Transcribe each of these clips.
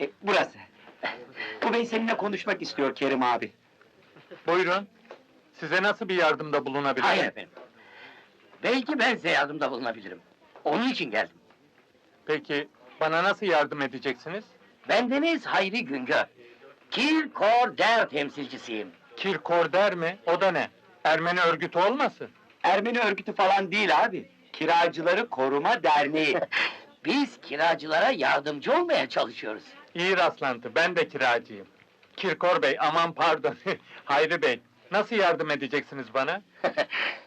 E, burası. Bu bey seninle konuşmak istiyor Kerim abi. Buyurun. Size nasıl bir yardımda bulunabilirim? Hayır efendim. Belki ben size yardımda bulunabilirim. Onun için geldim. Peki, bana nasıl yardım edeceksiniz? Bendeniz Hayri Güngör. Kirkorder temsilcisiyim. Kirkorder mi? O da ne? Ermeni örgütü olmasın? Ermeni örgütü falan değil abi. Kiracıları Koruma Derneği. Biz kiracılara yardımcı olmaya çalışıyoruz. İyi rastlantı, ben de kiracıyım. Kirkor Bey, aman pardon, Hayri Bey. Nasıl yardım edeceksiniz bana?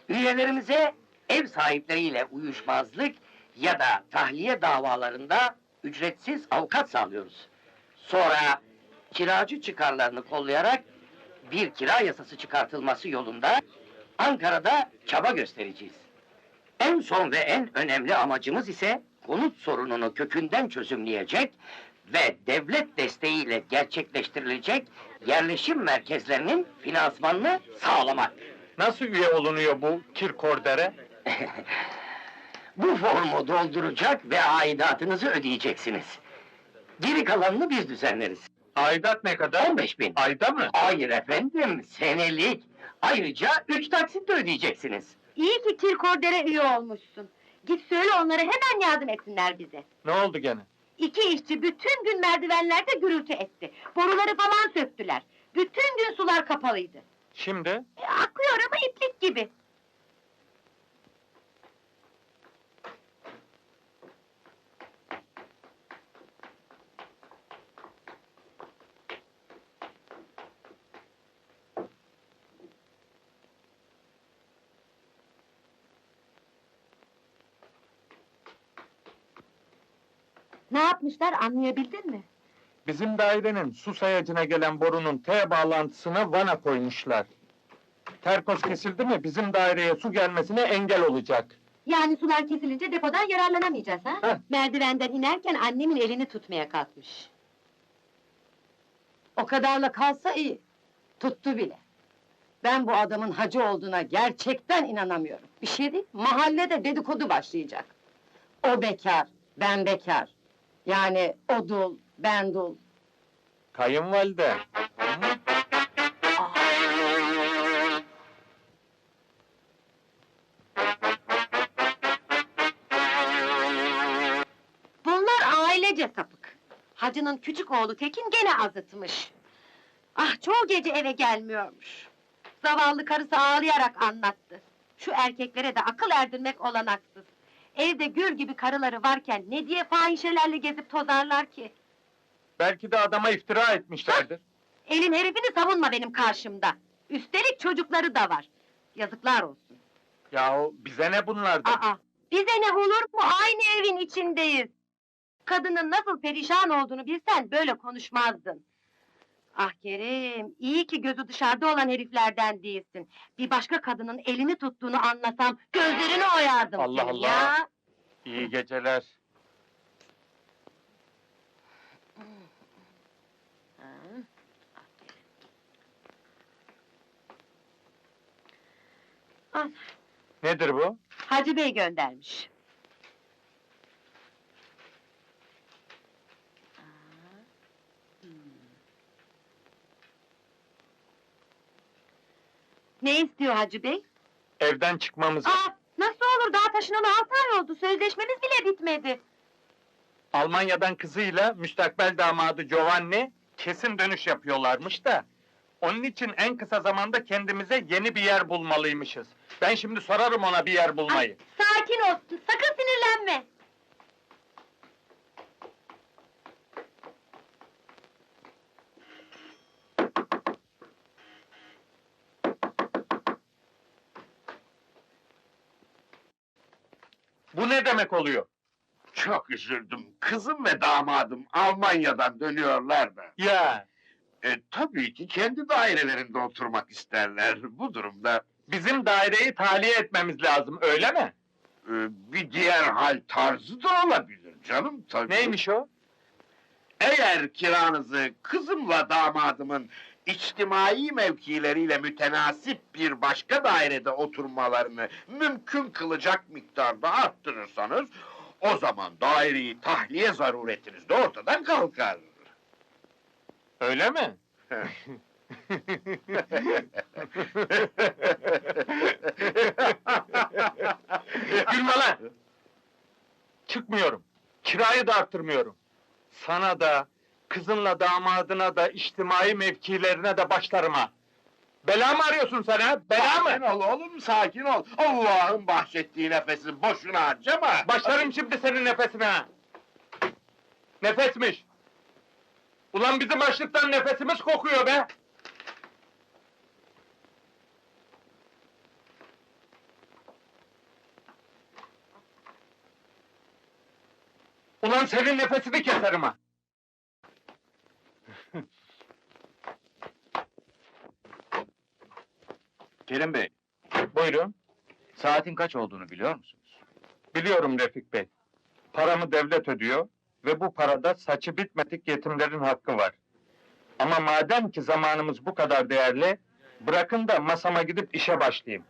Üyelerimize ev sahipleriyle uyuşmazlık ya da tahliye davalarında ücretsiz avukat sağlıyoruz. Sonra kiracı çıkarlarını kollayarak bir kira yasası çıkartılması yolunda Ankara'da çaba göstereceğiz. En son ve en önemli amacımız ise konut sorununu kökünden çözümleyecek ve devlet desteğiyle gerçekleştirilecek yerleşim merkezlerinin finansmanını sağlamak. Nasıl üye olunuyor bu Kirkorder'e? Bu formu dolduracak ve aidatınızı ödeyeceksiniz. Geri kalanını biz düzenleriz. Aidat ne kadar? 15 bin. Ayda mı? Hayır efendim, senelik. Ayrıca üç taksit de ödeyeceksiniz. İyi ki Kirkorder'e üye olmuşsun. Git söyle onlara hemen yardım etsinler bize. Ne oldu gene? İki işçi bütün gün merdivenlerde gürültü etti. Boruları falan söktüler. Bütün gün sular kapalıydı. Şimdi? E, akıyor ama iplik gibi. Ne yapmışlar anlayabildin mi? Bizim dairenin su sayacına gelen borunun T bağlantısına vana koymuşlar. Terkos kesildi mi bizim daireye su gelmesine engel olacak. Yani sular kesilince depodan yararlanamayacağız ha? Heh. Merdivenden inerken annemin elini tutmaya kalkmış. O kadarla kalsa iyi. Tuttu bile. Ben bu adamın hacı olduğuna gerçekten inanamıyorum. Bir şey değil, mahallede dedikodu başlayacak. O bekar, ben bekar. Yani o dul, ben dul. Kayınvalide. Bunlar ailece sapık. Hacının küçük oğlu Tekin gene azıtmış. Ah çoğu gece eve gelmiyormuş. Zavallı karısı ağlayarak anlattı. Şu erkeklere de akıl erdirmek olanaksız. Evde gül gibi karıları varken ne diye fahişelerle gezip tozarlar ki? Belki de adama iftira etmişlerdir. Elin herifini savunma benim karşımda. Üstelik çocukları da var. Yazıklar olsun. Yahu bize ne bunlardan? Aa, bize ne olur mu? Aynı evin içindeyiz. Kadının nasıl perişan olduğunu bilsen böyle konuşmazdın. Ah Kerim, iyi ki gözü dışarıda olan heriflerden değilsin. Bir başka kadının elini tuttuğunu anlasam gözlerini oyardım Allah senin Allah. ya. İyi geceler. Al, Nedir bu? Hacı Bey göndermiş. Ne istiyor Hacı Bey? Evden çıkmamızı. Aa, nasıl olur daha taşınalı altı ay oldu. Sözleşmemiz bile bitmedi. Almanya'dan kızıyla müstakbel damadı Giovanni kesin dönüş yapıyorlarmış da. Onun için en kısa zamanda kendimize yeni bir yer bulmalıymışız. Ben şimdi sorarım ona bir yer bulmayı. Sakin olsun, sakın sinirlenme. Bu ne demek oluyor? Çok üzüldüm. Kızım ve damadım Almanya'dan dönüyorlar da. Ya E, tabii ki kendi dairelerinde oturmak isterler. Bu durumda bizim daireyi tahliye etmemiz lazım öyle mi? e, bir diğer hal tarzı da olabilir canım tabii. Neymiş o? Eğer kiranızı kızımla damadımın içtimai mevkileriyle mütenasip bir başka dairede oturmalarını mümkün kılacak miktarda arttırırsanız o zaman daireyi tahliye zaruretiniz de ortadan kalkar. Öyle mi? Gülme lan! Çıkmıyorum. Kirayı da arttırmıyorum. Sana da, kızınla damadına da, içtimai mevkilerine de başlarım ha. Bela mı arıyorsun sen ha? Bela Sakin mı? ol oğlum, sakin ol. Allah'ın bahşettiği nefesi boşuna harcama. Başlarım şimdi senin nefesine ha! Nefesmiş! Ulan bizim açlıktan nefesimiz kokuyor be! Ulan senin nefesini keserim ha! Kerim Bey, Buyurun. saatin kaç olduğunu biliyor musunuz? Biliyorum Refik Bey. Paramı devlet ödüyor ve bu parada saçı bitmedik yetimlerin hakkı var. Ama madem ki zamanımız bu kadar değerli, bırakın da masama gidip işe başlayayım.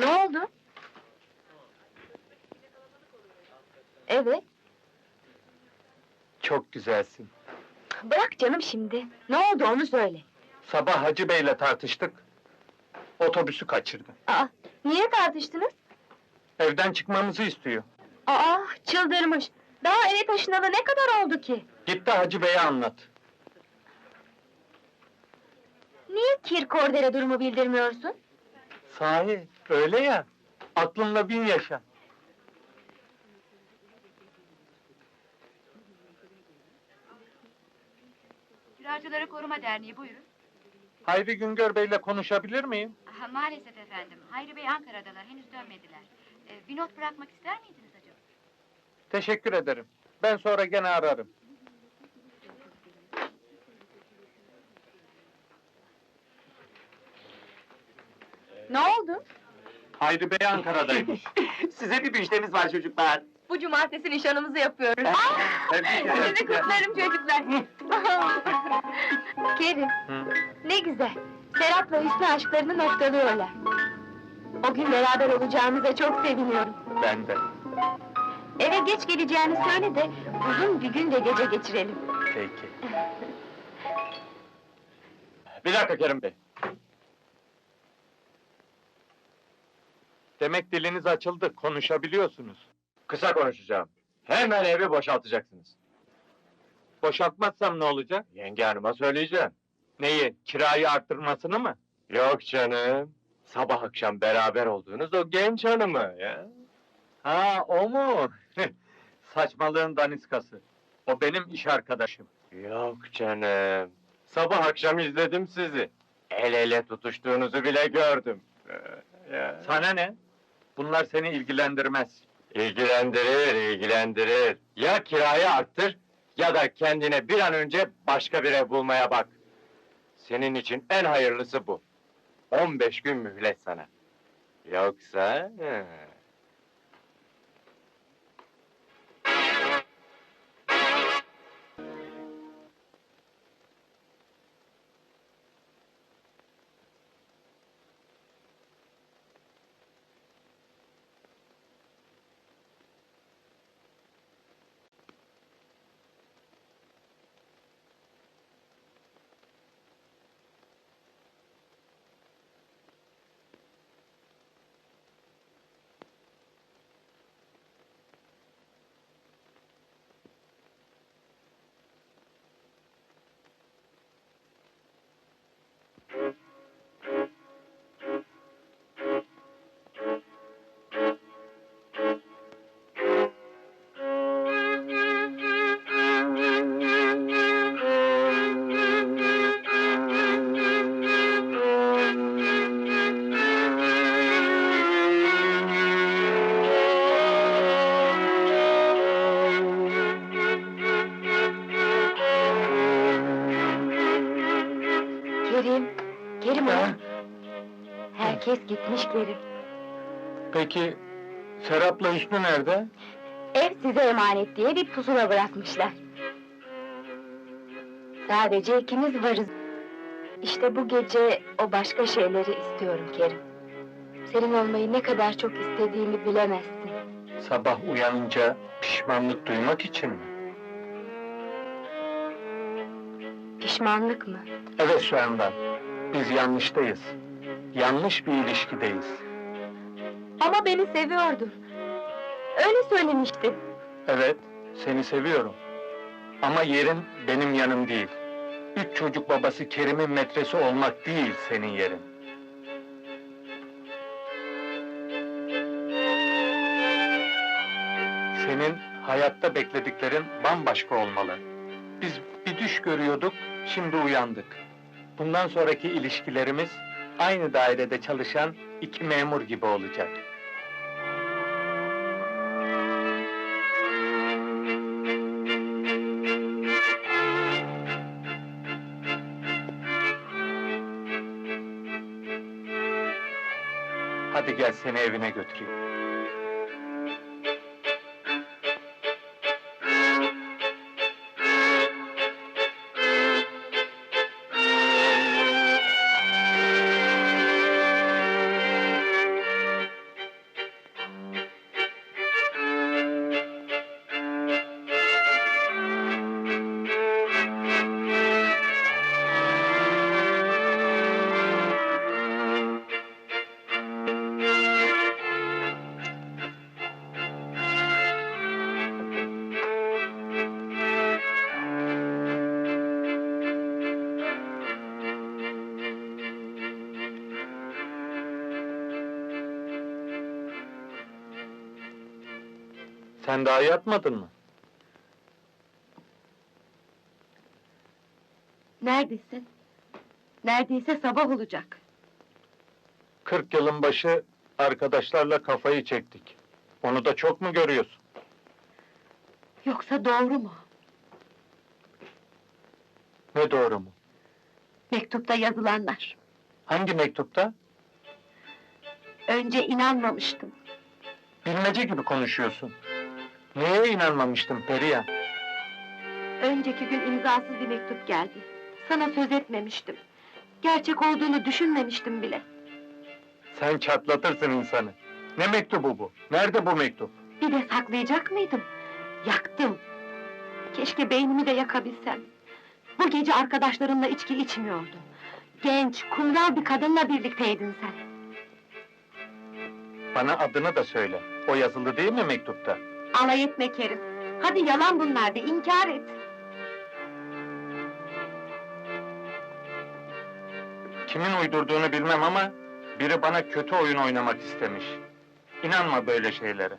Ne oldu? Evet, Çok güzelsin. bırak canım şimdi. Ne oldu onu söyle. Sabah Hacı Bey'le tartıştık. Otobüsü kaçırdı. Aa, niye tartıştınız? Evden çıkmamızı istiyor. Aa, çıldırmış. Daha eve taşınalı ne kadar oldu ki? Git de Hacı Bey'e anlat. Niye Kirkorder'e durumu bildirmiyorsun? Sahi, öyle ya. Aklınla bin yaşa. Kiracıları Koruma Derneği buyurun. Hayri Güngör Bey'le konuşabilir miyim? Aha, maalesef efendim. Hayri Bey Ankara'dalar. Henüz dönmediler. Ee, bir not bırakmak ister miydiniz acaba? Teşekkür ederim. Ben sonra gene ararım. Ne oldu? Hayri Bey Ankara'daymış. Size bir müjdemiz var çocuklar. Bu cumartesi nişanımızı yapıyoruz. Tebrik Sizi kutlarım çocuklar. Kerim, Hı. ne güzel. Serap'la Hüsnü aşklarını noktalıyorlar. O gün beraber olacağımıza çok seviniyorum. Ben de. Eve geç geleceğini söyle de uzun bir gün de gece geçirelim. Peki. Bir dakika Kerim Bey. Demek diliniz açıldı, konuşabiliyorsunuz. Kısa konuşacağım. Hemen evi boşaltacaksınız. Boşaltmazsam ne olacak? Yenge hanıma söyleyeceğim. Neyi, kirayı arttırmasını mı? Yok canım. Sabah akşam beraber olduğunuz o genç hanımı ya. Ha, o mu? Saçmalığın daniskası. O benim iş arkadaşım. Yok canım. Sabah akşam izledim sizi. El ele tutuştuğunuzu bile gördüm. Ya. Sana ne? Bunlar seni ilgilendirmez. İlgilendirir, ilgilendirir. Ya kirayı arttır ya da kendine bir an önce başka bir ev bulmaya bak. Senin için en hayırlısı bu. 15 gün mühlet sana. Yoksa... he. Herkes gitmiş Kerim. Peki, Serap'la Hüsnü nerede? Ev size emanet diye bir pusula bırakmışlar. Sadece ikimiz varız. İşte bu gece o başka şeyleri istiyorum Kerim. Senin olmayı ne kadar çok istediğimi bilemezsin. Sabah uyanınca pişmanlık duymak için mi? Pişmanlık mı? Evet Süheyman, biz yanlıştayız. Yanlış bir ilişkideyiz. Ama beni seviyordun. Öyle söylemiştin. Evet, seni seviyorum. Ama yerin benim yanım değil. Üç çocuk babası Kerim'in metresi olmak değil senin yerin. Senin hayatta beklediklerin bambaşka olmalı. Biz bir düş görüyorduk, şimdi uyandık. Bundan sonraki ilişkilerimiz aynı dairede çalışan iki memur gibi olacak. Hadi gel seni evine götüreyim. Sen daha yatmadın mı? Neredesin? Neredeyse sabah olacak. 40 yılın başı arkadaşlarla kafayı çektik. Onu da çok mu görüyorsun? Yoksa doğru mu? Ne doğru mu? Mektupta yazılanlar. Hangi mektupta? Önce inanmamıştım. Bilmece gibi konuşuyorsun. Neye inanmamıştım Perihan? Önceki gün imzasız bir mektup geldi. Sana söz etmemiştim. Gerçek olduğunu düşünmemiştim bile. Sen çatlatırsın insanı. Ne mektubu bu? Nerede bu mektup? Bir de saklayacak mıydım? Yaktım. Keşke beynimi de yakabilsem. Bu gece arkadaşlarınla içki içmiyordun. Genç, kumral bir kadınla birlikteydin sen. Bana adını da söyle. O yazılı değil mi mektupta? Alay etme Kerim. Hadi yalan bunlar de, inkar et. Kimin uydurduğunu bilmem ama biri bana kötü oyun oynamak istemiş. İnanma böyle şeylere.